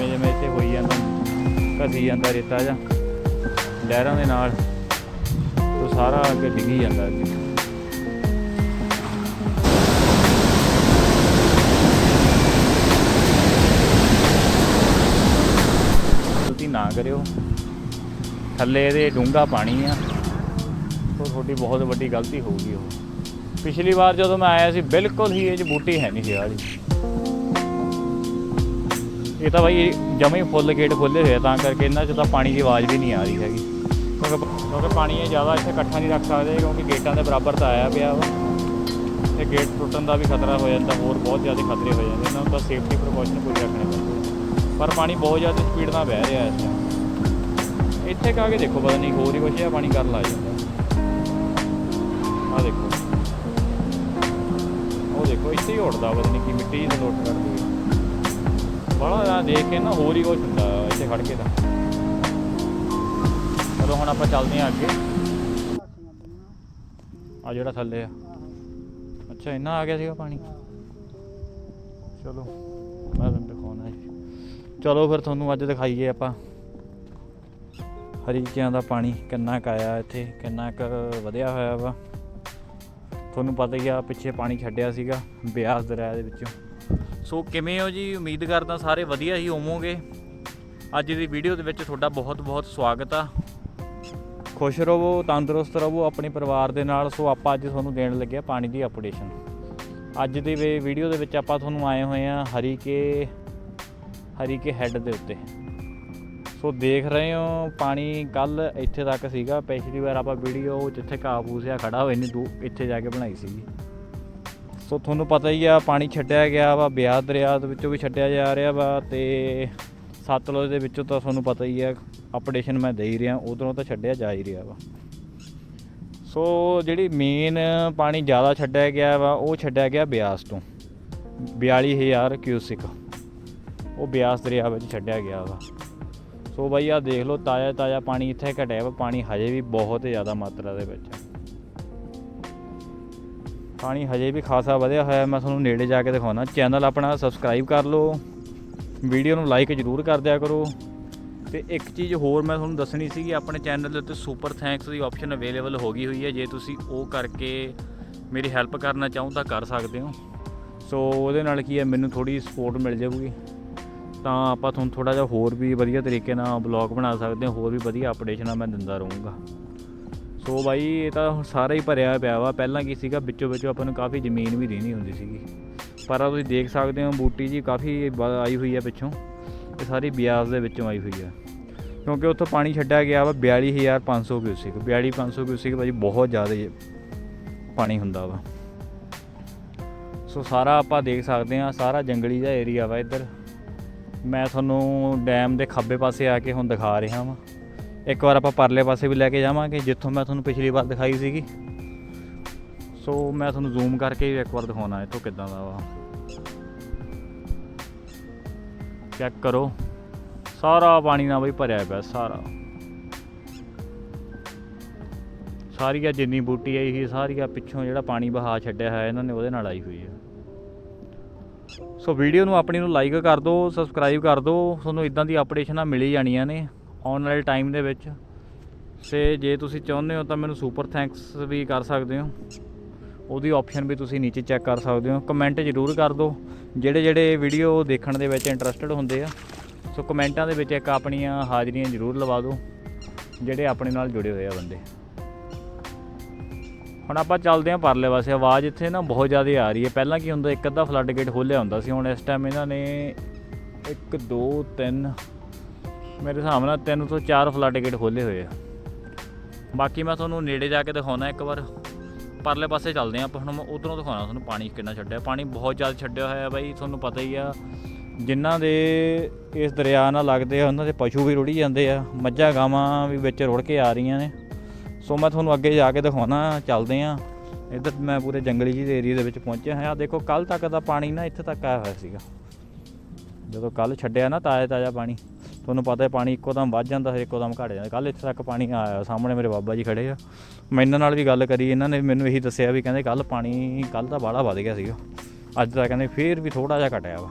ਜਿਵੇਂ ਜਿਵੇਂ ਇੱਥੇ ਹੋਈ ਜਾਂਦਾ, ਘਸੀ ਜਾਂਦਾ ਰੇਤਾ ਜਾਂ ਲਹਿਰਾਂ ਦੇ ਨਾਲ, ਉਹ ਸਾਰਾ ਅੱਗੇ ਡਿੱਗੀ ਜਾਂਦਾ ਅੱਗੇ। ਤੁਸੀਂ ਨਾ ਕਰਿਓ। ਥੱਲੇ ਇਹਦੇ ਡੂੰਘਾ ਪਾਣੀ ਆ, ਉਹ ਤੁਹਾਡੀ ਬਹੁਤ ਵੱਡੀ ਗਲਤੀ ਹੋਊਗੀ ਉਹ। ਪਿਛਲੀ ਵਾਰ ਜਦੋਂ ਮੈਂ ਆਇਆ ਸੀ, ਬਿਲਕੁਲ ਹੀ ਇਹ 'ਚ ਬੂਟੀ ਹੈ ਨਹੀਂ ਸੀ ਵਾਲੀ ਇਹ ਤਾਂ ਬਾਈ ਜਮੇ ਫੁੱਲ ਗੇਟ ਖੋਲੇ ਹੋਏ ਆ, ਤਾਂ ਕਰਕੇ ਇਹਨਾਂ 'ਚ ਤਾਂ ਪਾਣੀ ਦੀ ਆਵਾਜ਼ ਵੀ ਨਹੀਂ ਆ ਰਹੀ ਹੈਗੀ। ਕਿਉਂਕਿ ਕਿਉਂਕਿ ਪਾਣੀ ਇਹ ਜ਼ਿਆਦਾ ਇੱਥੇ ਇਕੱਠਾ ਨਹੀਂ ਰੱਖ ਸਕਦੇ, ਕਿਉਂਕਿ ਗੇਟਾਂ ਦੇ ਬਰਾਬਰ ਤਾਂ ਆਇਆ ਪਿਆ ਵਾ। ਤੇ ਗੇਟ ਟੁੱਟਣ ਦਾ ਵੀ ਖਤਰਾ ਹੋ ਜਾਂਦਾ, ਹੋਰ ਬਹੁਤ ਜ਼ਿਆਦਾ ਖਤਰੇ ਹੋ ਜਾਂਦੇ ਇਹਨਾਂ ਨੂੰ ਤਾਂ ਸੇਫਟੀ ਪ੍ਰੀਕਾਸ਼ਨ ਪੂਰੀ ਰੱਖਣੇ ਪੈਂਦੇ ਪਰ ਪਾਣੀ ਬਹੁਤ ਜ਼ਿਆਦਾ ਸਪੀਡ ਨਾਲ ਵਹਿ ਰਿਹਾ ਇਸ ਟਾਈਮ ਇੱਥੇ ਕਾ ਕੇ ਦੇਖੋ, ਪਤਾ ਨਹੀਂ ਹੋਰ ਹੀ ਕੁਛ ਹੈ ਪਾਣੀ ਕਰਨ ਲੱਗ ਜਾਂਦਾ। ਆ ਦੇਖੋ। ਉਹ ਦੇਖੋ, ਇੱਥੇ ਹੀ ਉੱਡਦਾ, ਪਤਾ ਨਹੀਂ ਕੀ ਮਿੱਟੀ ਜਿਹੀ ਲੋਟ ਕਰਦੀ ਹੈ ਬੜਾ ਆ ਦੇਖ ਕੇ ਨਾ ਹੋਰ ਹੀ ਕੁਛ ਹੁੰਦਾ ਇੱਥੇ ਖੜ ਕੇ ਤਾਂ। ਚਲੋ ਹੁਣ ਆਪਾਂ ਚੱਲਦੇ ਹਾਂ ਅੱਗੇ। ਆ ਜਿਹੜਾ ਥੱਲੇ ਆ। ਅੱਛਾ, ਇੰਨਾ ਆ ਗਿਆ ਸੀਗਾ ਪਾਣੀ? ਚਲੋ, ਮੈਂ ਤੁਹਾਨੂੰ ਦਿਖਾਉਣਾ ਚਲੋ ਫਿਰ ਤੁਹਾਨੂੰ ਅੱਜ ਦਿਖਾਈਏ ਆਪਾਂ। ਹਰੀਕਿਆਂ ਦਾ ਪਾਣੀ ਕਿੰਨਾ ਕੁ ਆਇਆ ਇੱਥੇ, ਕਿੰਨਾ ਕੁ ਵਧਿਆ ਹੋਇਆ ਵਾ। ਤੁਹਾਨੂੰ ਪਤਾ ਹੀ ਆ, ਪਿੱਛੇ ਪਾਣੀ ਛੱਡਿਆ ਸੀਗਾ ਬਿਆਸ ਦਰਿਆ ਦੇ ਵਿੱਚੋਂ। ਸੋ ਕਿਵੇਂ ਹੋ ਜੀ? ਉਮੀਦ ਕਰਦਾ ਸਾਰੇ ਵਧੀਆ ਹੀ ਹੋਵੋਗੇ। ਅੱਜ ਦੀ ਵੀਡੀਓ ਦੇ ਵਿੱਚ ਤੁਹਾਡਾ ਬਹੁਤ ਬਹੁਤ ਸਵਾਗਤ ਆ। ਖੁਸ਼ ਰਹੋ, ਤੰਦਰੁਸਤ ਰਹੋ ਆਪਣੇ ਪਰਿਵਾਰ ਦੇ ਨਾਲ। ਸੋ ਆਪਾਂ ਅੱਜ ਤੁਹਾਨੂੰ ਦੇਣ ਲੱਗੇ ਆ ਪਾਣੀ ਦੀ ਅਪਡੇਸ਼ਨ। ਅੱਜ ਦੀ ਵੀਡੀਓ ਦੇ ਵਿੱਚ ਆਪਾਂ ਤੁਹਾਨੂੰ ਆਏ ਹੋਏ ਆ ਹਰੀਕੇ ਹਰੀਕੇ ਹੈੱਡ ਦੇ ਉੱਤੇ। ਸੋ ਦੇਖ ਰਹੇ ਹੋ, ਪਾਣੀ ਕੱਲ ਇੱਥੇ ਤੱਕ ਸੀਗਾ। ਪਿਛਲੀ ਵਾਰ ਆਪਾਂ ਵੀਡੀਓ ਜਿੱਥੇ ਘਾਹ ਫੂਸਿਆ ਖੜਾ ਹੋਇਆ ਨਹੀਂ ਦੂ ਇੱਥੇ ਜਾ ਕੇ ਬਣਾਈ ਸੀਗੀ। ਸੋ ਤੁਹਾਨੂੰ ਪਤਾ ਹੀ ਆ, ਪਾਣੀ ਛੱਡਿਆ ਗਿਆ ਵਾ ਬਿਆਸ ਦਰਿਆ ਦੇ ਵਿੱਚੋਂ ਵੀ ਛੱਡਿਆ ਜਾ ਰਿਹਾ ਵਾ ਤੇ ਸਤਲੁਜ ਦੇ ਵਿੱਚੋਂ ਤਾਂ ਤੁਹਾਨੂੰ ਪਤਾ ਹੀ ਆ ਅਪਡੇਸ਼ਨ ਮੈਂ ਦੇ ਹੀ ਰਿਹਾ, ਉਧਰੋਂ ਤਾਂ ਛੱਡਿਆ ਜਾ ਹੀ ਰਿਹਾ ਵਾ। ਸੋ ਜਿਹੜੀ ਮੇਨ ਪਾਣੀ ਜ਼ਿਆਦਾ ਛੱਡਿਆ ਗਿਆ ਵਾ, ਉਹ ਛੱਡਿਆ ਗਿਆ ਬਿਆਸ ਤੋਂ। 42000 ਕਿਊਸਿਕ ਉਹ ਬਿਆਸ ਦਰਿਆ ਵਿੱਚ ਛੱਡਿਆ ਗਿਆ ਵਾ। ਸੋ ਬਾਈ ਆ ਦੇਖ ਲਓ ਤਾਜ਼ਾ ਤਾਜ਼ਾ ਪਾਣੀ ਇੱਥੇ ਘਟਿਆ ਵਾ, ਪਾਣੀ ਹਜੇ ਵੀ ਬਹੁਤ ਜ਼ਿਆਦਾ ਮਾਤਰਾ ਦੇ ਵਿੱਚ ਪਾਣੀ ਹਜੇ ਵੀ ਖਾਸਾ ਵਧਿਆ ਹੋਇਆ, ਮੈਂ ਤੁਹਾਨੂੰ ਨੇੜੇ ਜਾ ਕੇ ਦਿਖਾਉਣਾ। ਚੈਨਲ ਆਪਣਾ ਸਬਸਕ੍ਰਾਈਬ ਕਰ ਲਓ। ਵੀਡੀਓ ਨੂੰ ਲਾਈਕ ਜ਼ਰੂਰ ਕਰ ਦਿਆ ਕਰੋ। ਤੇ ਇੱਕ ਚੀਜ਼ ਹੋਰ ਮੈਂ ਤੁਹਾਨੂੰ ਦੱਸਣੀ ਸੀ ਕਿ ਆਪਣੇ ਚੈਨਲ ਦੇ ਉੱਤੇ ਸੁਪਰ ਥੈਂਕਸ ਦੀ ਆਪਸ਼ਨ ਅਵੇਲੇਬਲ ਹੋ ਗਈ ਹੋਈ ਹੈ। ਜੇ ਤੁਸੀਂ ਉਹ ਕਰਕੇ ਮੇਰੀ ਹੈਲਪ ਕਰਨਾ ਚਾਹੋ ਤਾਂ ਕਰ ਸਕਦੇ ਹੋ। ਸੋ ਉਹਦੇ ਨਾਲ ਕੀ ਹੈ, ਮੈਨੂੰ ਥੋੜੀ ਸਪੋਰਟ ਮਿਲ ਜਾਊਗੀ। ਤਾਂ ਆਪਾਂ ਤੁਹਾਨੂੰ ਥੋੜਾ ਜਿਹਾ ਹੋਰ ਵੀ ਵਧੀਆ ਤਰੀਕੇ ਨਾਲ ਬਲੌਗ ਬਣਾ ਸਕਦੇ ਹਾਂ, ਹੋਰ ਵੀ ਵਧੀਆ ਅਪਡੇਸ਼ਨਾਂ ਮੈਂ ਦਿੰਦਾ ਰਹੂੰਗਾ। ਸੋ ਬਾਈ, ਇਹ ਤਾਂ ਹੁਣ ਸਾਰਾ ਹੀ ਭਰਿਆ ਪਿਆ ਵਾ। ਪਹਿਲਾਂ ਕੀ ਸੀਗਾ, ਵਿੱਚੋਂ ਵਿੱਚੋਂ ਆਪਾਂ ਨੂੰ ਕਾਫੀ ਜ਼ਮੀਨ ਵੀ ਦੇਣੀ ਹੁੰਦੀ ਸੀਗੀ। ਪਰ ਆ ਤੁਸੀਂ ਦੇਖ ਸਕਦੇ ਹੋ, ਬੂਟੀ ਜੀ ਕਾਫੀ ਬ- ਆਈ ਹੋਈ ਹੈ ਪਿੱਛੋਂ। ਇਹ ਸਾਰੀ ਬਿਆਸ ਦੇ ਵਿੱਚੋਂ ਆਈ ਹੋਈ ਹੈ। ਕਿਉਂਕਿ ਉੱਥੋਂ ਪਾਣੀ ਛੱਡਿਆ ਗਿਆ ਵਾ 42500 ਕਿਊਸਿਕ। 42500 ਕਿਊਸਿਕ ਭਾਜੀ ਬਹੁਤ ਜ਼ਿਆਦਾ ਪਾਣੀ ਹੁੰਦਾ ਵਾ। ਸੋ ਸਾਰਾ ਆਪਾਂ ਦੇਖ ਸਕਦੇ ਹਾਂ, ਸਾਰਾ ਜੰਗਲੀ ਜਿਹਾ ਏਰੀਆ ਵਾ ਇੱਧਰ। ਮੈਂ ਤੁਹਾਨੂੰ ਡੈਮ ਦੇ ਖੱਬੇ ਪਾਸੇ ਆ ਕੇ ਹੁਣ ਦਿਖਾ ਰਿਹਾ ਵਾਂ। ਇੱਕ ਵਾਰ ਆਪਾਂ ਪਰਲੇ ਪਾਸੇ ਵੀ ਲੈ ਕੇ ਜਾਵਾਂਗੇ, ਜਿੱਥੋਂ ਮੈਂ ਤੁਹਾਨੂੰ ਪਿਛਲੀ ਵਾਰ ਦਿਖਾਈ ਸੀਗੀ। ਸੋ ਮੈਂ ਤੁਹਾਨੂੰ ਜ਼ੂਮ ਕਰਕੇ ਵੀ ਇੱਕ ਵਾਰ ਦਿਖਾਉਣਾ ਇੱਥੋਂ ਕਿੱਦਾਂ ਦਾ ਵਾ। ਚੈੱਕ ਕਰੋ। ਸਾਰਾ ਪਾਣੀ ਨਾਲ ਬਈ ਭਰਿਆ ਪਿਆ, ਸਾਰਾ। ਸਾਰੀਆਂ ਜਿੰਨੀ ਬੂਟੀ ਆਈ ਸੀ ਸਾਰੀਆਂ ਪਿੱਛੋਂ ਜਿਹੜਾ ਪਾਣੀ ਬਹਾ ਛੱਡਿਆ ਹੋਇਆ ਇਹਨਾਂ ਨੇ, ਉਹਦੇ ਨਾਲ ਆਈ ਹੋਈ ਹੈ ਸੋ ਵੀਡੀਓ ਨੂੰ ਆਪਣੀ ਨੂੰ ਲਾਈਕ ਕਰ ਦਿਓ ਸਬਸਕ੍ਰਾਈਬ ਕਰ ਦਿਓ। ਤੁਹਾਨੂੰ ਇਦਾਂ ਦੀ ਅਪਡੇਸ਼ਨਾਂ ਮਿਲੀ ਜਾਣੀਆਂ ਨੇ। ਆਉਣ ਵਾਲੇ ਟਾਈਮ ਦੇ ਵਿੱਚ। ਤੇ ਜੇ ਤੁਸੀਂ ਚਾਹੁੰਦੇ ਹੋ ਤਾਂ ਮੈਨੂੰ ਸੁਪਰ ਥੈਂਕਸ ਵੀ ਕਰ ਸਕਦੇ ਹੋ। ਉਹਦੀ ਆਪਸ਼ਨ ਵੀ ਤੁਸੀਂ ਨੀਚੇ ਚੈੱਕ ਕਰ ਸਕਦੇ ਹੋ। ਕਮੈਂਟ ਜ਼ਰੂਰ ਕਰ ਦਿਓ। ਜਿਹੜੇ ਜਿਹੜੇ ਵੀਡੀਓ ਦੇਖਣ ਦੇ ਵਿੱਚ ਇੰਟਰਸਟਿਡ ਹੁੰਦੇ ਆ, ਸੋ ਕਮੈਂਟਾਂ ਦੇ ਵਿੱਚ ਇੱਕ ਆਪਣੀਆਂ ਹਾਜ਼ਰੀਆਂ ਜ਼ਰੂਰ ਲਵਾ ਦਿਓ, ਜਿਹੜੇ ਆਪਣੇ ਨਾਲ ਜੁੜੇ ਹੋਏ ਆ ਬੰਦੇ। ਹੁਣ ਆਪਾਂ ਚੱਲਦੇ ਹਾਂ ਪਰਲੇ ਪਾਸੇ। ਆਵਾਜ਼ ਇੱਥੇ ਨਾ ਬਹੁਤ ਜ਼ਿਆਦਾ ਆ ਰਹੀ ਹੈ। ਪਹਿਲਾਂ ਕੀ ਹੁੰਦਾ, ਇੱਕ ਅੱਧਾ ਫਲੱਡ ਗੇਟ ਖੋਲ੍ਹਿਆ ਹੁੰਦਾ ਸੀ। ਹੁਣ ਇਸ ਟਾਈਮ ਇਹਨਾਂ ਨੇ 1 2 3 ਮੇਰੇ ਹਿਸਾਬ ਨਾਲ ਤਿੰਨ ਤੋਂ ਚਾਰ ਫਲੱਡ ਗੇਟ ਖੋਲ੍ਹੇ ਹੋਏ ਆ। ਬਾਕੀ ਮੈਂ ਤੁਹਾਨੂੰ ਨੇੜੇ ਜਾ ਕੇ ਦਿਖਾਉਣਾ, ਇੱਕ ਵਾਰ ਪਰਲੇ ਪਾਸੇ ਚੱਲਦੇ ਹਾਂ ਆਪਾਂ। ਹੁਣ ਮੈਂ ਉਧਰੋਂ ਦਿਖਾਉਣਾ ਤੁਹਾਨੂੰ, ਪਾਣੀ ਕਿੰਨਾ ਛੱਡਿਆ। ਪਾਣੀ ਬਹੁਤ ਜ਼ਿਆਦਾ ਛੱਡਿਆ ਹੋਇਆ ਬਾਈ, ਤੁਹਾਨੂੰ ਪਤਾ ਹੀ ਆ, ਜਿਨ੍ਹਾਂ ਦੇ ਇਸ ਦਰਿਆ ਨਾਲ ਲੱਗਦੇ ਆ, ਉਹਨਾਂ ਦੇ ਪਸ਼ੂ ਵੀ ਰੁੜੀ ਜਾਂਦੇ ਆ। ਮੱਝਾਂ ਗਾਵਾਂ ਵੀ ਵਿੱਚ ਰੁੜ ਕੇ ਆ ਰਹੀਆਂ ਨੇ। ਸੋ ਮੈਂ ਤੁਹਾਨੂੰ ਅੱਗੇ ਜਾ ਕੇ ਦਿਖਾਉਣਾ, ਚੱਲਦੇ ਆ ਇੱਧਰ ਮੈਂ ਪੂਰੇ ਜੰਗਲੀ ਜਿਹੇ ਏਰੀਆ ਦੇ ਵਿੱਚ ਪਹੁੰਚਿਆ ਹਾਂ ਆਹ ਦੇਖੋ ਕੱਲ ਤੱਕ ਦਾ ਪਾਣੀ ਨਾ ਇੱਥੇ ਤੱਕ ਆਇਆ ਹੋਇਆ ਸੀਗਾ। ਜਦੋਂ ਕੱਲ ਛੱਡਿਆ ਨਾ ਤਾਜ਼ਾ ਤਾਜ਼ਾ ਪਾਣੀ। ਤੁਹਾਨੂੰ ਪਤਾ ਹੈ ਪਾਣੀ ਇੱਕੋ ਦਮ ਵੱਧ ਜਾਂਦਾ ਹੈ ਇੱਕੋ ਦਮ ਘਟ ਜਾਂਦਾ। ਕੱਲ ਇੱਥੇ ਤੱਕ ਪਾਣੀ ਆਇਆ, ਸਾਹਮਣੇ ਮੇਰੇ ਬਾਬਾ ਜੀ ਖੜੇ ਆ। ਮੈਂ ਇਹਨਾਂ ਨਾਲ ਵੀ ਗੱਲ ਕਰੀ, ਇਹਨਾਂ ਨੇ ਮੈਨੂੰ ਇਹੀ ਦੱਸਿਆ ਵੀ ਕਹਿੰਦੇ ਕੱਲ ਪਾਣੀ ਕੱਲ ਤਾਂ ਬਾਹਲਾ ਵੱਧ ਗਿਆ ਸੀਗਾ। ਅੱਜ ਤਾਂ ਕਹਿੰਦੇ ਫੇਰ ਵੀ ਥੋੜਾ ਜਿਹਾ ਘਟਿਆ ਵਾ।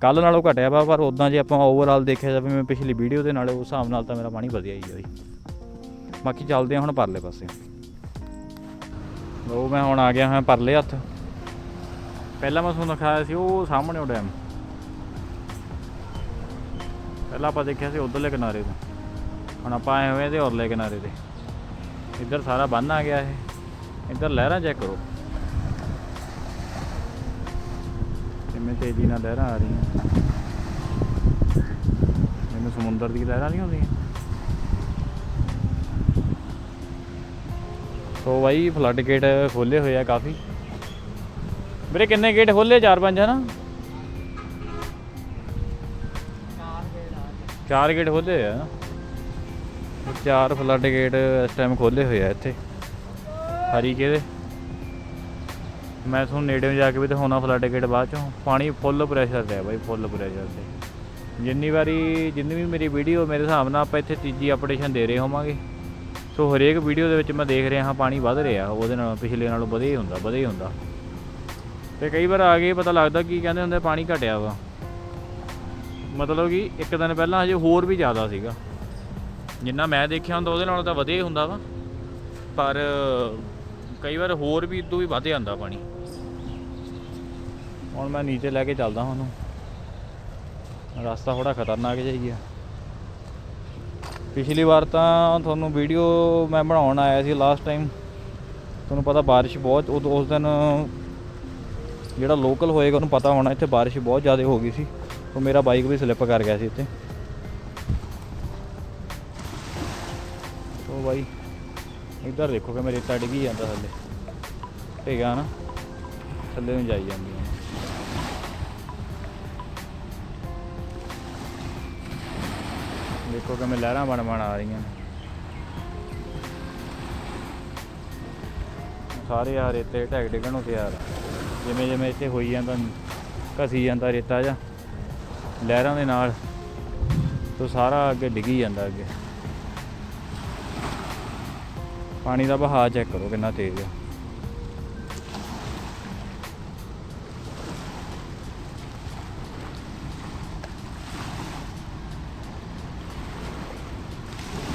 ਕੱਲ ਨਾਲੋਂ ਘਟਿਆ ਵਾ, ਪਰ ਉਦਾਂ ਜੇ ਆਪਾਂ ਓਵਰਆਲ ਦੇਖਿਆ ਜਾਵੇ, ਮੈਂ ਪਿਛਲੀ ਵੀਡੀਓ ਦੇ ਨਾਲ ਉਸ ਹਿਸਾਬ ਨਾਲ ਤਾਂ ਮੇਰਾ ਪਾਣੀ ਵਧੀਆ ਹੀ ਆ ਬਈ। ਬਾਕੀ ਚੱਲਦੇ ਹਾਂ ਹੁਣ ਪਰਲੇ ਪਾਸੇ। ਲੋ ਮੈਂ ਹੁਣ ਆ ਗਿਆ ਹਾਂ ਪਰਲੇ ਹੱਥ। ਪਹਿਲਾਂ ਮੈਂ ਤੁਹਾਨੂੰ ਦਿਖਾਇਆ ਸੀ, ਉਹ ਸਾਹਮਣੇ ਉਹ ਡੈਮ ਪਹਿਲਾਂ ਆਪਾਂ ਦੇਖਿਆ ਸੀ ਉਧਰਲੇ ਕਿਨਾਰੇ ਤੋਂ। ਹੁਣ ਆਪਾਂ ਆਏ ਹੋਏ ਤੇ ਔਰਲੇ ਕਿਨਾਰੇ ਤੇ। ਇੱਧਰ ਸਾਰਾ ਬੰਨ ਆ ਗਿਆ ਇਹ। ਇੱਧਰ ਲਹਿਰਾਂ ਚੈੱਕ ਕਰੋ। ਕਿੰਨੇ ਤੇਜ਼ੀ ਨਾਲ ਲਹਿਰਾਂ ਆ ਰਹੀਆਂ। ਮੈਨੂੰ ਸਮੁੰਦਰ ਦੀ ਲਹਿਰਾਂ ਨਹੀਂ ਹੁੰਦੀਆਂ। ਸੋ ਬਾਈ ਫਲੱਡ ਗੇਟ ਖੋਲੇ ਹੋਏ ਆ ਕਾਫੀ। ਵੀਰੇ, ਕਿੰਨੇ ਗੇਟ ਖੋਲੇ? ਚਾਰ ਪੰਜ ਹੈ ਚਾਰ ਗੇਟ ਖੋਲੇ ਹੋਏ ਆ। ਨਾ ਚਾਰ ਫਲੱਡ ਗੇਟ ਇਸ ਟਾਈਮ ਖੋਲੇ ਹੋਏ ਆ ਇੱਥੇ। ਹਰੀ ਕਿਹਦੇ ਮੈਂ ਤੁਹਾਨੂੰ ਨੇੜੇ ਜਾ ਕੇ ਵੀ ਦਿਖਾਉਣਾ ਫਲੱਡ ਗੇਟ ਬਾਅਦ ਚੋਂ। ਪਾਣੀ ਫੁੱਲ ਪ੍ਰੈਸ਼ਰ ਤੇ ਹੈ ਬਾਈ ਫੁੱਲ ਪ੍ਰੈਸ਼ਰ ਤੇ। ਜਿੰਨੀ ਵਾਰੀ, ਜਿੰਨੀ ਵੀ ਮੇਰੀ ਵੀਡੀਓ ਮੇਰੇ ਹਿਸਾਬ ਨਾਲ ਆਪਾਂ ਇੱਥੇ ਤੀਜੀ ਅਪਡੇਸ਼ਨ ਦੇ ਰਹੇ ਹੋਵਾਂਗੇ। ਸੋ ਹਰੇਕ ਵੀਡੀਓ ਦੇ ਵਿੱਚ ਮੈਂ ਦੇਖ ਰਿਹਾ ਹਾਂ ਪਾਣੀ ਵੱਧ ਰਿਹਾ, ਉਹਦੇ ਨਾਲ, ਪਿਛਲੇ ਨਾਲੋਂ ਵਧੇ ਹੀ ਹੁੰਦਾ, ਵਧੇ ਹੀ ਹੁੰਦਾ। ਤੇ ਕਈ ਵਾਰ ਆ ਗਏ ਪਤਾ ਲੱਗਦਾ ਕੀ ਕਹਿੰਦੇ ਹੁੰਦੇ ਪਾਣੀ ਘਟਿਆ ਵਾ। ਮਤਲਬ ਕਿ ਇੱਕ ਦਿਨ ਪਹਿਲਾਂ ਹਜੇ ਹੋਰ ਵੀ ਜ਼ਿਆਦਾ ਸੀਗਾ। ਜਿੰਨਾ ਮੈਂ ਦੇਖਿਆ ਹੁੰਦਾ ਉਹਦੇ ਨਾਲੋਂ ਤਾਂ ਵਧੀਆ ਹੀ ਹੁੰਦਾ ਵਾ। ਪਰ ਕਈ ਵਾਰ ਹੋਰ ਵੀ ਇਦੋਂ ਵੀ ਵੱਧ ਜਾਂਦਾ ਪਾਣੀ। ਹੁਣ ਮੈਂ ਨੀਚੇ ਲੈ ਕੇ ਚੱਲਦਾ ਉਹਨੂੰ। ਰਸਤਾ ਥੋੜਾ ਖਤਰਨਾਕ ਜਿਹਾ ਹੀ ਆ। ਪਿਛਲੀ ਵਾਰ ਤਾਂ ਤੁਹਾਨੂੰ ਵੀਡੀਓ ਮੈਂ ਬਣਾਉਣ ਆਇਆ ਸੀ ਲਾਸਟ ਟਾਈਮ ਤੁਹਾਨੂੰ ਪਤਾ ਬਾਰਿਸ਼ ਬਹੁਤ, ਉਦੋਂ ਉਸ ਦਿਨ ਜਿਹੜਾ ਲੋਕਲ ਹੋਏਗਾ ਉਹਨੂੰ ਪਤਾ ਹੋਣਾ, ਇੱਥੇ ਬਾਰਿਸ਼ ਬਹੁਤ ਜ਼ਿਆਦਾ ਹੋ ਗਈ ਸੀ। ਉਹ ਮੇਰਾ ਬਾਈਕ ਵੀ ਸਲਿੱਪ ਕਰ ਗਿਆ ਸੀ ਇੱਥੇ। ਉਹ ਬਾਈ, ਇੱਧਰ ਦੇਖੋ ਕਿ ਮੇਰੇ ਰੇਤਾ ਡਿੱਗੀ ਜਾਂਦਾ ਥੱਲੇ। ਠੀਕ ਆ ਨਾ? ਥੱਲੇ ਨੂੰ ਜਾਈ ਜਾਂਦੀ ਹੈ ਦੇਖੋ ਕਿ ਮੈਂ ਲਹਿਰਾਂ ਬਣ ਬਣ ਆ ਰਹੀਆਂ ਨੇ। ਸਾਰੇ ਆ ਰੇਤੇ ਢੈਕ ਡਿੱਗਣ ਨੂੰ ਤਿਆਰ ਜਿਵੇਂ ਜਿਵੇਂ ਇੱਥੇ ਹੋਈ ਜਾਂਦਾ, ਘਸੀ ਜਾਂਦਾ ਰੇਤਾ ਜਾਂ ਲਹਿਰਾਂ ਦੇ ਨਾਲ ਤੋਂ ਸਾਰਾ ਅੱਗੇ ਡਿੱਗੀ ਜਾਂਦਾ ਅੱਗੇ। ਪਾਣੀ ਦਾ ਬਹਾਅ ਚੈੱਕ ਕਰੋ ਕਿੰਨਾ ਤੇਜ਼ ਹੈ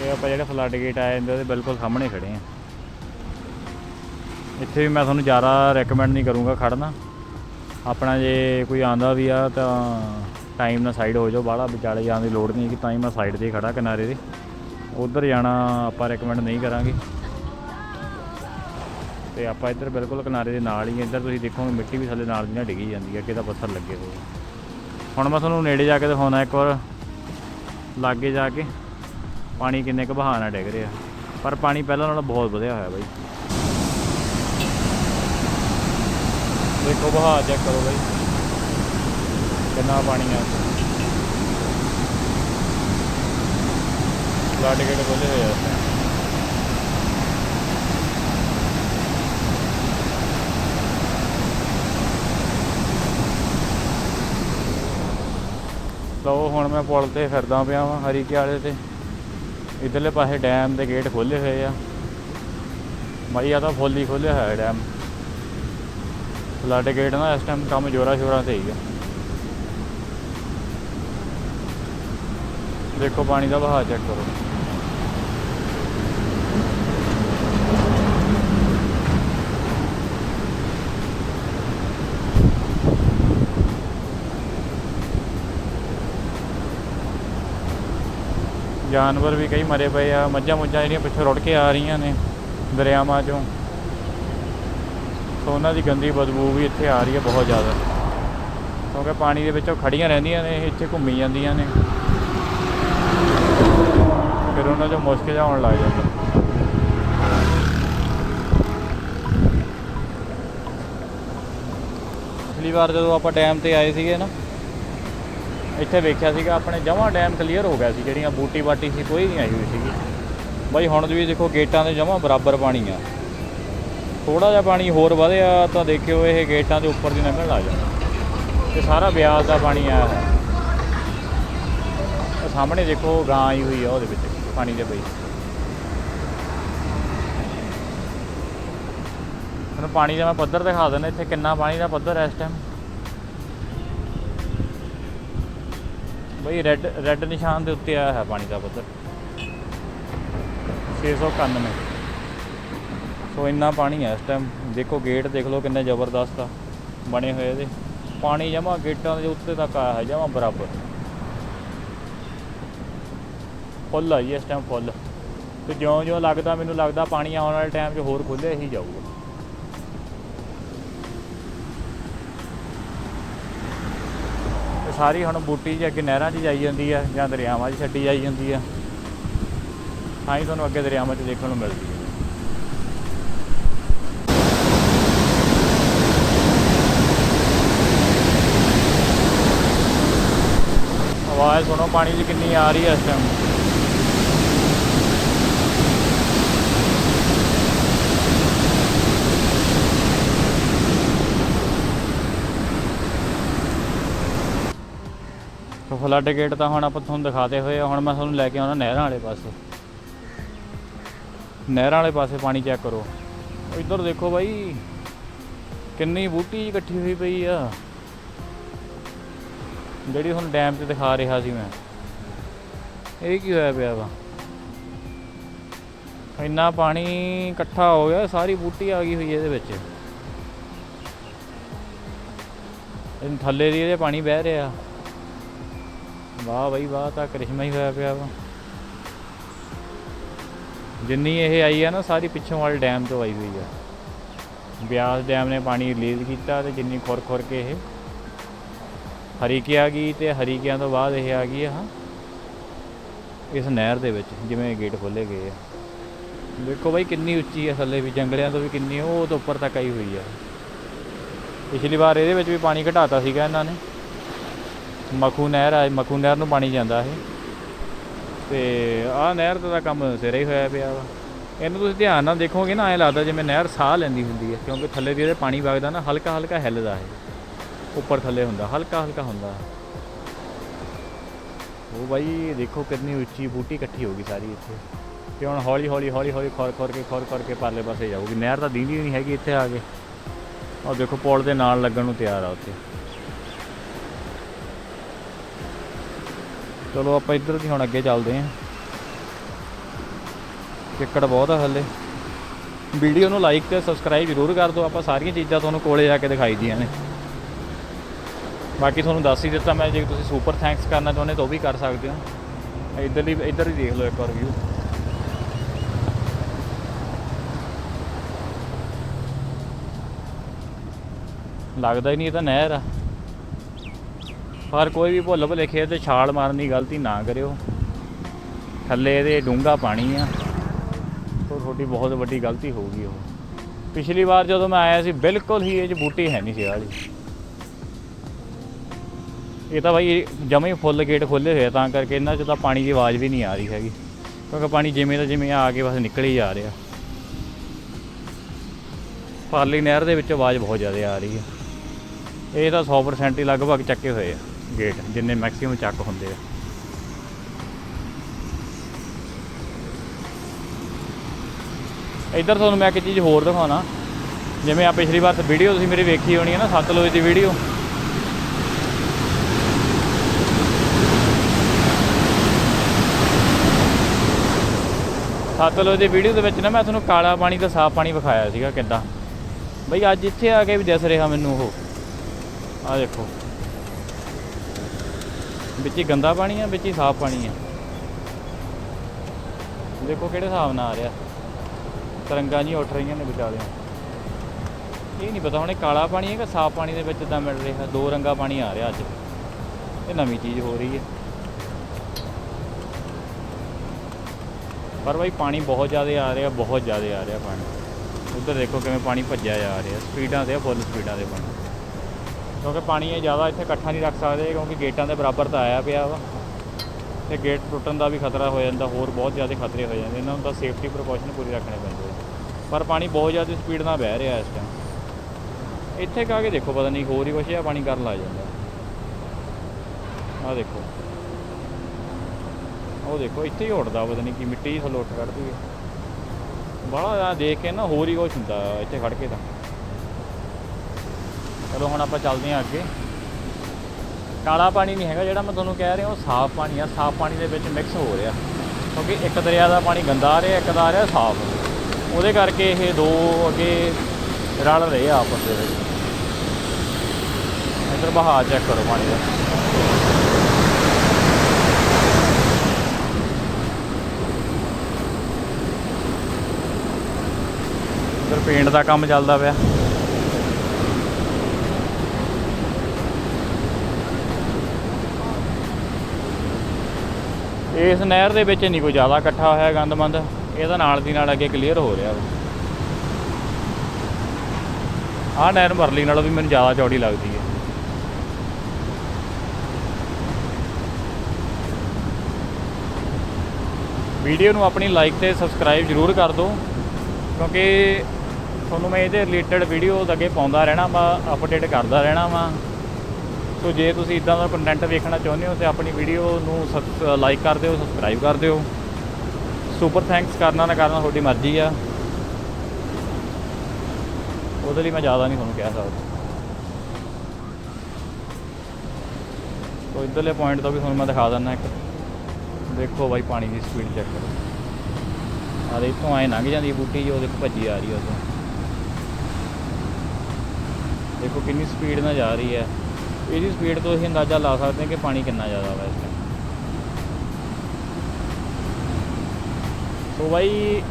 ਇਹ ਆਪਾਂ ਜਿਹੜਾ ਫਲੱਡ ਗੇਟ ਆਏ ਜਾਂਦਾ ਉਹਦੇ ਬਿਲਕੁਲ ਸਾਹਮਣੇ ਖੜੇ ਆ। ਇੱਥੇ ਵੀ ਮੈਂ ਤੁਹਾਨੂੰ ਜ਼ਿਆਦਾ ਰეკਮੈਂਡ ਨਹੀਂ ਕਰੂੰਗਾ ਖੜਨਾ। ਆਪਣਾ ਜੇ ਕੋਈ ਆਂਦਾ ਵੀ ਆ ਤਾਂ ਟਾਈਮ ਨਾਲ ਸਾਈਡ ਹੋ ਜਾਓ, ਬਾਹਲਾ ਵਿਚਾਲੇ ਜਾਣ ਦੀ ਲੋੜ ਨਹੀਂ ਕਿ ਤਾਂ ਹੀ ਮੈਂ ਸਾਈਡ ਤੇ ਹੀ ਖੜਾ ਕਿਨਾਰੇ ਦੇ ਉਧਰ ਜਾਣਾ ਆਪਾਂ ਰეკਮੈਂਡ ਨਹੀਂ ਕਰਾਂਗੇ। ਤੇ ਆਪਾਂ ਇੱਧਰ ਬਿਲਕੁਲ ਕਿਨਾਰੇ ਦੇ ਨਾਲ ਹੀ ਇੱਧਰ ਤੁਸੀਂ ਦੇਖੋਗੇ ਮਿੱਟੀ ਵੀ ਥੱਲੇ ਨਾਲ ਦੀ ਨਾਲ ਡਿੱਗੀ ਜਾਂਦੀ ਹੈ ਕਿਹਦਾ ਪੱਥਰ ਲੱਗੇ ਹੋਏ ਹੁਣ ਮੈਂ ਤੁਹਾਨੂੰ ਨੇੜੇ ਜਾ ਕੇ ਦਿਖਾਉਣਾ ਇੱਕ ਵਾਰ, ਲਾਗੇ ਜਾ ਕੇ। ਪਾਣੀ ਕਿੰਨੇ ਕੁ ਬਹਾਅ ਨਾਲ ਡਿੱਗ ਰਿਹਾ। ਪਰ ਪਾਣੀ ਪਹਿਲਾਂ ਨਾਲੋਂ ਬਹੁਤ ਵਧਿਆ ਹੋਇਆ ਬਾਈ। ਦੇਖੋ ਬਹਾਅ ਚੈੱਕ ਕਰੋ ਬਾਈ। ਕਿੰਨਾ ਪਾਣੀ ਆ। ਫਲੱਡ ਗੇਟ ਖੋਲੇ ਹੋਏ ਆ। ਲਓ, ਹੁਣ ਮੈਂ ਪੁਲ ਤੇ ਫਿਰਦਾ ਪਿਆ ਵਾਂ ਹਰੀਕੇ ਵਾਲੇ ਤੇ। ਇਧਰਲੇ ਪਾਸੇ ਡੈਮ ਦੇ ਗੇਟ ਖੋਲੇ ਹੋਏ ਆ। ਮਾਈ ਆ ਤਾਂ ਫੁੱਲ ਹੀ ਖੋਲਿਆ ਹੋਇਆ ਡੈਮ। ਫਲੱਡ ਗੇਟ ਨਾ ਇਸ ਟਾਈਮ ਕੰਮ ਜੋਰਾ ਸ਼ੋਰਾਂ ਤੇ ਹੀ ਆ। ਦੇਖੋ ਪਾਣੀ ਦਾ ਵਹਾਅ ਚੈੱਕ ਕਰੋ। ਜਾਨਵਰ ਵੀ ਕਈ ਮਰੇ ਪਏ ਆ, ਮੱਝਾਂ ਮੁੱਝਾਂ ਜਿਹੜੀਆਂ ਪਿੱਛੋਂ ਰੁੜ ਕੇ ਆ ਰਹੀਆਂ ਨੇ ਦਰਿਆਵਾਂ ਚੋਂ। ਸੋ ਉਹਨਾਂ ਦੀ ਗੰਦੀ ਬਦਬੂ ਵੀ ਇੱਥੇ ਆ ਰਹੀ ਹੈ ਬਹੁਤ ਜ਼ਿਆਦਾ। ਕਿਉਂਕਿ ਪਾਣੀ ਦੇ ਵਿੱਚੋਂ ਖੜੀਆਂ ਰਹਿੰਦੀਆਂ ਨੇ ਇਹ ਇੱਥੇ ਘੁੰਮੀ ਜਾਂਦੀਆਂ ਨੇ। ਫਿਰ ਉਹਨਾਂ 'ਚੋਂ ਮੁਸ਼ਕ ਜਿਹਾ ਲੱਗ ਜਾਂਦਾ। ਪਿਛਲੀ ਵਾਰ ਜਦੋਂ ਆਪਾਂ ਡੈਮ ਤੇ ਆਏ ਸੀਗੇ ਨਾ, ਇੱਥੇ ਵੇਖਿਆ ਸੀਗਾ, ਆਪਣੇ ਜਮਾ ਡੈਮ ਕਲੀਅਰ ਹੋ ਗਿਆ ਸੀ, ਜਿਹੜੀਆਂ ਬੂਟੀ ਬਾਟੀ ਸੀ, ਕੋਈ ਨਹੀਂ ਆਈ ਹੋਈ ਸੀਗੀ। ਬਾਈ, ਹੁਣ ਵੀ ਦੇਖੋ ਗੇਟਾਂ ਦੇ ਜਮਾ ਬਰਾਬਰ ਪਾਣੀ ਆ ਥੋੜਾ ਜਿਹਾ ਪਾਣੀ ਹੋਰ ਵਧਿਆ ਤਾਂ ਦੇਖਿਓ ਇਹ ਗੇਟਾਂ ਦੇ ਉੱਪਰ ਦੀ ਲੰਘਣ ਲੱਗ ਜਾਣਾ ਤੇ ਸਾਰਾ ਬਿਆਸ ਦਾ ਪਾਣੀ ਆਇਆ ਹੈ ਸਾਹਮਣੇ ਦੇਖੋ ਗਾਂ ਆਈ ਹੋਈ ਆ ਉਹਦੇ ਵਿੱਚ। ਪਾਣੀ ਦੇ ਪਈ ਤੁਹਾਨੂੰ ਪਾਣੀ ਦਾ ਮੈਂ ਪੱਧਰ ਦਿਖਾ ਦਿੰਦਾ, ਇੱਥੇ ਕਿੰਨਾ ਪਾਣੀ ਦਾ ਪੱਧਰ ਹੈ ਇਸ ਟਾਈਮ ਬਈ ਰੈੱਡ ਰੈੱਡ ਨਿਸ਼ਾਨ ਦੇ ਉੱਤੇ ਆਇਆ ਹੈ ਪਾਣੀ ਦਾ ਪੱਧਰ। 691 ਸੋ ਇੰਨਾ ਪਾਣੀ ਹੈ ਇਸ ਟਾਈਮ ਦੇਖੋ ਗੇਟ ਦੇਖ ਲਓ ਕਿੰਨੇ ਜ਼ਬਰਦਸਤ ਆ। ਬਣੇ ਹੋਏ ਇਹਦੇ। ਪਾਣੀ ਜਮਾ ਗੇਟਾਂ ਦੇ ਉੱਤੇ ਤੱਕ ਆਇਆ ਹੈ, ਜਮਾ ਬਰਾਬਰ। ਫੁੱਲ ਆ ਜੀ, ਇਸ ਟਾਈਮ ਫੁੱਲ। ਤੇ ਜਿਉਂ ਜਿਉਂ ਲੱਗਦਾ, ਮੈਨੂੰ ਲੱਗਦਾ ਪਾਣੀ ਆਉਣ ਵਾਲੇ ਟਾਈਮ 'ਚ ਹੋਰ ਖੁੱਲੇ ਹੀ ਜਾਊਗਾ। ਤੇ ਸਾਰੀ ਹੁਣ ਬੂਟੀ ਜੀ ਅੱਗੇ ਨਹਿਰਾਂ 'ਚ ਜਾਈ ਜਾਂਦੀ ਆ, ਜਾਂ ਦਰਿਆਵਾਂ 'ਚ ਛੱਡੀ ਜਾਈ ਜਾਂਦੀ ਆ। ਤਾਂ ਹੀ ਤੁਹਾਨੂੰ ਅੱਗੇ ਦਰਿਆਵਾਂ 'ਚ ਦੇਖਣ ਨੂੰ ਮਿਲਦੀ ਹੈ ਆਵਾਜ਼ ਸੁਣੋ, ਪਾਣੀ ਦੀ ਕਿੰਨੀ ਆ ਰਹੀ ਹੈ ਇਸ ਟਾਈਮ ਫਲੱਡ ਗੇਟ ਤਾਂ ਹੁਣ ਆਪਾਂ ਤੁਹਾਨੂੰ ਦਿਖਾਤੇ ਹੋਏ ਆ, ਹੁਣ ਮੈਂ ਤੁਹਾਨੂੰ ਲੈ ਕੇ ਆਉਣਾ ਨਹਿਰਾਂ ਵਾਲੇ ਪਾਸੇ। ਨਹਿਰਾਂ ਵਾਲੇ ਪਾਸੇ ਪਾਣੀ ਚੈੱਕ ਕਰੋ। ਇੱਧਰ ਦੇਖੋ ਬਾਈ, ਕਿੰਨੀ ਬੂਟੀ ਇਕੱਠੀ ਹੋਈ ਪਈ ਆ। ਜਿਹੜੀ ਹੁਣ ਡੈਮ ਤੇ ਦਿਖਾ ਰਿਹਾ ਸੀ ਮੈਂ। ਇਹ ਕੀ ਹੋਇਆ ਪਿਆ ਵਾ? ਇੰਨਾ ਪਾਣੀ ਇਕੱਠਾ ਹੋ ਗਿਆ, ਸਾਰੀ ਬੂਟੀ ਆ ਗਈ ਹੋਈ ਇਹਦੇ ਵਿੱਚ। ਇਹ ਥੱਲੇ ਦੀ ਇਹਦੇ ਪਾਣੀ ਵਹਿ ਰਿਹਾ। ਵਾਹ ਬਈ, ਵਾਹ, ਤਾਂ ਕਰਿਸ਼ਮਾ ਹੀ ਹੋਇਆ ਪਿਆ ਵਾ। ਜਿੰਨੀ ਇਹ ਆਈ ਆ ਨਾ, ਸਾਰੀ ਪਿੱਛੋਂ ਵਾਲੇ ਡੈਮ ਤੋਂ ਆਈ ਹੋਈ ਆ। ਬਿਆਸ ਡੈਮ ਨੇ ਪਾਣੀ ਰਿਲੀਜ਼ ਕੀਤਾ ਤੇ ਜਿੰਨੀ ਖੁਰ ਖੁਰ ਕੇ ਇਹ ਹਰੀਕੇ ਆ ਗਈ ਤੇ ਹਰੀਕਿਆਂ ਤੋਂ ਬਾਅਦ ਇਹ ਆ ਗਈ ਆ ਇਸ ਨਹਿਰ ਦੇ ਵਿੱਚ, ਜਿਵੇਂ ਗੇਟ ਖੋਲੇ ਗਏ ਆ। ਦੇਖੋ ਬਾਈ, ਕਿੰਨੀ ਉੱਚੀ ਆ ਥੱਲੇ ਵੀ, ਜੰਗਲਿਆਂ ਤੋਂ ਵੀ ਕਿੰਨੀ, ਉਹ ਤੋਂ ਉੱਪਰ ਤੱਕ ਆਈ ਹੋਈ ਆ। ਪਿਛਲੀ ਵਾਰ ਇਹਦੇ ਵਿੱਚ ਵੀ ਪਾਣੀ ਘਟਾਤਾ ਸੀਗਾ ਇਹਨਾਂ ਨੇ। ਮਖੂ ਨਹਿਰ ਆ ਮਖੂ ਨਹਿਰ ਨੂੰ ਪਾਣੀ ਜਾਂਦਾ ਇਹ। ਤੇ ਆਹ ਨਹਿਰ ਦਾ ਕੰਮ ਸਿਰੇ ਹੀ ਹੋਇਆ ਪਿਆ ਵਾ। ਇਹਨੂੰ ਤੁਸੀਂ ਧਿਆਨ ਨਾਲ ਦੇਖੋਗੇ ਨਾ, ਐਂ ਲੱਗਦਾ ਜਿਵੇਂ ਨਹਿਰ ਸਾਹ ਲੈਂਦੀ ਹੁੰਦੀ ਹੈ, ਕਿਉਂਕਿ ਥੱਲੇ ਦੀ ਇਹਦੇ ਪਾਣੀ ਵਗਦਾ ਨਾ ਹਲਕਾ ਹਲਕਾ ਹਿੱਲਦਾ ਹੈ ਉੱਪਰ ਥੱਲੇ ਹੁੰਦਾ ਹਲਕਾ ਹਲਕਾ ਹੁੰਦਾ। ਉਹ ਬਾਈ, ਦੇਖੋ ਕਿੰਨੀ ਉੱਚੀ ਬੂਟੀ ਇਕੱਠੀ ਹੋ ਗਈ ਸਾਰੀ ਇੱਥੇ। ਤੇ ਹੁਣ ਹੌਲੀ ਹੌਲੀ ਹੌਲੀ ਹੌਲੀ ਖੋਰ ਖੋਰ ਕੇ, ਖੋਰ ਖੋਰ ਕੇ ਪਰਲੇ ਪਾਸੇ ਜਾਊਗੀ। ਨਹਿਰ ਤਾਂ ਦੀਂਦੀ ਨਹੀਂ ਹੈਗੀ ਇੱਥੇ ਆ ਕੇ। ਉਹ ਦੇਖੋ ਪੁਲ ਦੇ ਨਾਲ ਲੱਗਣ ਨੂੰ ਤਿਆਰ ਆ ਉੱਥੇ। ਚਲੋ ਆਪਾਂ ਇੱਧਰ ਦੀ ਹੁਣ ਅੱਗੇ ਚੱਲਦੇ ਆਂ ਚਿੱਕੜ ਬਹੁਤ ਆ ਹੱਲੇ ਵੀਡੀਓ ਨੂੰ ਲਾਈਕ ਤੇ ਸਬਸਕ੍ਰਾਈਬ ਜ਼ਰੂਰ ਕਰ ਦਿਓ, ਆਪਾਂ ਸਾਰੀਆਂ ਚੀਜ਼ਾਂ ਤੁਹਾਨੂੰ ਕੋਲੇ ਜਾ ਕੇ ਦਿਖਾਈ ਦੀਆਂ ਨੇ। ਬਾਕੀ ਤੁਹਾਨੂੰ ਦੱਸ ਹੀ ਦਿੱਤਾ ਮੈਂ, ਜੇ ਤੁਸੀਂ ਸੁਪਰ ਥੈਂਕਸ ਕਰਨਾ ਚਾਹੁੰਦੇ ਤਾਂ ਉਹ ਵੀ ਕਰ ਸਕਦੇ ਹੋ। ਇੱਧਰ ਹੀ ਇੱਧਰ ਹੀ ਦੇਖ ਲਓ ਇੱਕ ਵਾਰ ਵਿਊ ਲੱਗਦਾ ਹੀ ਨਹੀਂ ਇਹ ਤਾਂ ਨਹਿਰ ਆ। ਪਰ ਕੋਈ ਵੀ ਭੁੱਲ ਭੁਲੇਖੇ ਤੇ ਛਾਲ ਮਾਰਨ ਦੀ ਗਲਤੀ ਨਾ ਕਰਿਓ। ਥੱਲੇ ਇਹਦੇ ਡੂੰਘਾ ਪਾਣੀ ਆ। ਉਹ ਤੁਹਾਡੀ ਬਹੁਤ ਵੱਡੀ ਗਲਤੀ ਹੋ ਗਈ ਉਹ। ਪਿਛਲੀ ਵਾਰ ਜਦੋਂ ਮੈਂ ਆਇਆ ਸੀ, ਬਿਲਕੁਲ ਹੀ ਇਹ 'ਚ ਬੂਟੀ ਹੈ ਨਹੀਂ ਸੀ ਇਹ ਵਾਲੀ। ਇਹ ਤਾਂ ਭਾਈ ਜਮੇ ਫੁੱਲ ਗੇਟ ਖੋਲੇ ਹੋਏ ਆ, ਤਾਂ ਕਰਕੇ ਇਹਨਾਂ 'ਚ ਤਾਂ ਪਾਣੀ ਦੀ ਆਵਾਜ਼ ਵੀ ਨਹੀਂ ਆ ਰਹੀ ਹੈਗੀ। ਕਿਉਂਕਿ ਪਾਣੀ ਜਿਵੇਂ ਦਾ ਜਿਵੇਂ ਆ ਕੇ ਬਸ ਨਿਕਲ ਹੀ ਜਾ ਰਿਹਾ। ਪਾਰਲੀ ਨਹਿਰ ਦੇ ਵਿੱਚ ਆਵਾਜ਼ ਬਹੁਤ ਜ਼ਿਆਦਾ ਆ ਰਹੀ ਹੈ ਇਹ ਤਾਂ 100% ਹੀ ਲਗਭਗ ਚੱਕੇ ਹੋਏ ਆ। ਗੇਟ ਜਿੰਨੇ ਮੈਕਸਿਮਮ ਚੱਕ ਹੁੰਦੇ ਆ। ਇੱਧਰ ਤੁਹਾਨੂੰ ਮੈਂ ਇੱਕ ਚੀਜ਼ ਹੋਰ ਦਿਖਾਉਣਾ। ਜਿਵੇਂ ਆ ਪਿਛਲੀ ਵਾਰ ਵੀਡੀਓ ਤੁਸੀਂ ਮੇਰੀ ਵੇਖੀ ਹੋਣੀ ਹੈ ਨਾ ਸਤਲੁਜ ਦੀ ਵੀਡੀਓ ਸਤਲੁਜ ਦੀ ਵੀਡੀਓ ਦੇ ਵਿੱਚ ਨਾ ਮੈਂ ਤੁਹਾਨੂੰ ਕਾਲਾ ਪਾਣੀ ਤੇ ਸਾਫ਼ ਪਾਣੀ ਵਿਖਾਇਆ ਸੀਗਾ ਕਿੱਦਾਂ। ਬਈ ਅੱਜ ਇੱਥੇ ਆ ਕੇ ਵੀ ਦਿਸ ਰਿਹਾ ਮੈਨੂੰ ਉਹ। ਆ ਦੇਖੋ। ਵਿੱਚ ਹੀ ਗੰਦਾ ਪਾਣੀ ਆ ਵਿੱਚ ਹੀ ਸਾਫ਼ ਪਾਣੀ ਆ। ਦੇਖੋ ਕਿਹੜੇ ਹਿਸਾਬ ਨਾਲ ਆ ਰਿਹਾ। ਤਰੰਗਾਂ ਜੀ ਉੱਠ ਰਹੀਆਂ ਨੇ ਵਿਚਾਲਿਆਂ। ਇਹ ਨਹੀਂ ਪਤਾ ਹੁਣ ਇਹ ਕਾਲਾ ਪਾਣੀ ਹੈ ਕਿ ਸਾਫ਼ ਪਾਣੀ ਦੇ ਵਿੱਚ ਤਾਂ ਮਿਲ ਰਿਹਾ ਦੋ ਰੰਗਾ ਪਾਣੀ ਆ ਰਿਹਾ ਅੱਜ। ਇਹ ਨਵੀਂ ਚੀਜ਼ ਹੋ ਰਹੀ ਹੈ। ਪਰ ਬਾਈ ਪਾਣੀ ਬਹੁਤ ਜ਼ਿਆਦਾ ਆ ਰਿਹਾ ਬਹੁਤ ਜ਼ਿਆਦਾ ਆ ਰਿਹਾ ਪਾਣੀ। ਉੱਧਰ ਦੇਖੋ ਕਿਵੇਂ ਪਾਣੀ ਭੱਜਿਆ ਜਾ ਰਿਹਾ। ਸਪੀਡਾਂ ਤੇ ਆ, ਫੁੱਲ ਸਪੀਡਾਂ ਦੇ ਪਾਣੀ। ਕਿਉਂਕਿ ਪਾਣੀ ਇਹ ਜ਼ਿਆਦਾ ਇੱਥੇ ਇਕੱਠਾ ਨਹੀਂ ਰੱਖ ਸਕਦੇ ਕਿਉਂਕਿ ਗੇਟਾਂ ਦੇ ਬਰਾਬਰ ਤਾਂ ਆਇਆ ਪਿਆ ਵਾ। ਤੇ ਗੇਟ ਟੁੱਟਣ ਦਾ ਵੀ ਖਤਰਾ ਹੋ ਜਾਂਦਾ, ਹੋਰ ਬਹੁਤ ਜ਼ਿਆਦਾ ਖਤਰੇ ਹੋ ਜਾਂਦੇ। ਇਹਨਾਂ ਨੂੰ ਤਾਂ ਸੇਫਟੀ ਪ੍ਰੀਕਾਸ਼ਨ ਪੂਰੀ ਰੱਖਣੇ ਪੈਂਦੇ ਆ। ਪਰ ਪਾਣੀ ਬਹੁਤ ਜ਼ਿਆਦਾ ਸਪੀਡ ਨਾਲ ਵਹਿ ਰਿਹਾ ਇਸ ਟਾਈਮ ਇੱਥੇ ਕਾ ਕੇ ਦੇਖੋ ਪਤਾ ਨਹੀਂ ਹੋਰ ਹੀ ਕੁਛ ਆ ਪਾਣੀ ਕਰਨ ਲੱਗ ਜਾਂਦਾ। ਆਹ ਦੇਖੋ। ਉਹ ਦੇਖੋ, ਇੱਥੇ ਹੀ ਉੱਡਦਾ ਪਤਾ ਨਹੀਂ ਕੀ, ਮਿੱਟੀ ਹੀ ਥੱਲੋਂ ਉੱਠ ਕੱਢਦੀ ਹੈ। ਬਾਹਲਾ ਦੇਖ ਕੇ ਨਾ ਹੋਰ ਹੀ ਕੁਛ ਹੁੰਦਾ ਇੱਥੇ ਖੜ ਕੇ ਤਾਂ। ਚਲੋ ਹੁਣ ਆਪਾਂ ਚੱਲਦੇ ਹਾਂ ਅੱਗੇ। ਕਾਲਾ ਪਾਣੀ ਨਹੀਂ ਹੈਗਾ ਜਿਹੜਾ ਮੈਂ ਤੁਹਾਨੂੰ ਕਹਿ ਰਿਹਾ, ਉਹ ਸਾਫ਼ ਪਾਣੀ ਆ। ਸਾਫ਼ ਪਾਣੀ ਦੇ ਵਿੱਚ ਮਿਕਸ ਹੋ ਰਿਹਾ। ਕਿਉਂਕਿ ਇੱਕ ਦਰਿਆ ਦਾ ਪਾਣੀ ਗੰਦਾ ਆ ਰਿਹਾ, ਇੱਕ ਦਾ ਆ ਰਿਹਾ ਸਾਫ਼। ਉਹਦੇ ਕਰਕੇ ਇਹ ਦੋ ਅੱਗੇ ਰਲ ਰਹੇ ਆ ਆਪਸ ਦੇ ਵਿੱਚ। ਇੱਧਰ ਬਹਾ ਚੈੱਕ ਕਰੋ ਪਾਣੀ ਦਾ। ਇੱਧਰ ਪੇਂਟ ਦਾ ਕੰਮ ਚੱਲਦਾ ਪਿਆ। ਇਸ ਨਹਿਰ ਦੇ ਵਿੱਚ ਨਹੀਂ ਕੋਈ ਜ਼ਿਆਦਾ ਇਕੱਠਾ ਹੋਇਆ ਗੰਦਮੰਦ, ਇਹਦਾ ਨਾਲ ਦੀ ਨਾਲ ਅੱਗੇ ਕਲੀਅਰ ਹੋ ਰਿਹਾ ਵਾ। ਆਹ ਨਹਿਰ ਮਰਲੀ ਨਾਲੋਂ ਵੀ ਮੈਨੂੰ ਜ਼ਿਆਦਾ ਚੌੜੀ ਲੱਗਦੀ ਹੈ। ਵੀਡੀਓ ਨੂੰ ਆਪਣੀ ਲਾਈਕ ਤੇ ਸਬਸਕ੍ਰਾਈਬ ਜ਼ਰੂਰ ਕਰ ਦਿਓ, ਕਿਉਂਕਿ ਤੁਹਾਨੂੰ ਮੈਂ ਇਹਦੇ ਰਿਲੇਟਡ ਵੀਡੀਓਜ਼ ਅੱਗੇ ਪਾਉਂਦਾ ਰਹਿਣਾ ਵਾ ਅਪਡੇਟ ਕਰਦਾ ਰਹਿਣਾ ਵਾ। ਸੋ ਜੇ ਤੁਸੀਂ ਇਦਾਂ ਦਾ ਕੰਟੈਂਟ ਵੇਖਣਾ ਚਾਹੁੰਦੇ ਹੋ ਤੇ ਆਪਣੀ ਵੀਡੀਓ ਨੂੰ ਲਾਈਕ ਕਰ ਦਿਓ ਸਬਸਕ੍ਰਾਈਬ ਕਰ ਦਿਓ। ਸੁਪਰ ਥੈਂਕਸ ਕਰਨਾ ਨਾ ਕਰਨਾ, ਤੁਹਾਡੀ ਮਰਜ਼ੀ ਆ। ਉਹਦੇ ਲਈ ਮੈਂ ਜ਼ਿਆਦਾ ਨਹੀਂ ਤੁਹਾਨੂੰ ਕਹਿ ਸਕਦਾ। ਸੋ ਇੱਧਰਲੇ ਪੁਆਇੰਟ ਤੋਂ ਵੀ ਤੁਹਾਨੂੰ ਮੈਂ ਦਿਖਾ ਦਿੰਦਾ ਇੱਕ। ਦੇਖੋ ਬਾਈ, ਪਾਣੀ ਦੀ ਸਪੀਡ ਚੈੱਕ ਕਰੋ। ਆ ਦੇ ਇੱਥੋਂ ਆਏ ਲੰਘ ਜਾਂਦੀ ਬੂਟੀ ਜੋ ਦੇਖੋ ਭੱਜੀ ਆ ਰਹੀ ਹੈ ਉਦੋਂ ਦੇਖੋ ਕਿੰਨੀ ਸਪੀਡ ਨਾਲ ਜਾ ਰਹੀ ਹੈ। ਇਹਦੀ ਸਪੀਡ ਤੋਂ ਅਸੀਂ ਅੰਦਾਜ਼ਾ ਲਾ ਸਕਦੇ ਹਾਂ ਕਿ ਪਾਣੀ ਕਿੰਨਾ ਜ਼ਿਆਦਾ ਵਾ ਇਸ ਟਾਈਮ ਸੋ ਬਾਈ,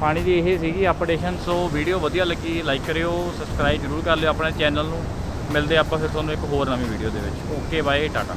ਪਾਣੀ ਦੀ ਇਹ ਸੀਗੀ ਅਪਡੇਸ਼ਨ ਸੋ ਵੀਡੀਓ ਵਧੀਆ ਲੱਗੀ ਲਾਈਕ ਕਰਿਓ ਸਬਸਕ੍ਰਾਈਬ ਜਰੂਰ ਕਰ ਲਿਓ ਆਪਣੇ ਚੈਨਲ ਨੂੰ। ਮਿਲਦੇ ਆਪਾਂ ਫਿਰ ਤੁਹਾਨੂੰ ਇੱਕ ਹੋਰ ਨਵੀਂ ਵੀਡੀਓ ਦੇ ਵਿੱਚ। Okay bye tata.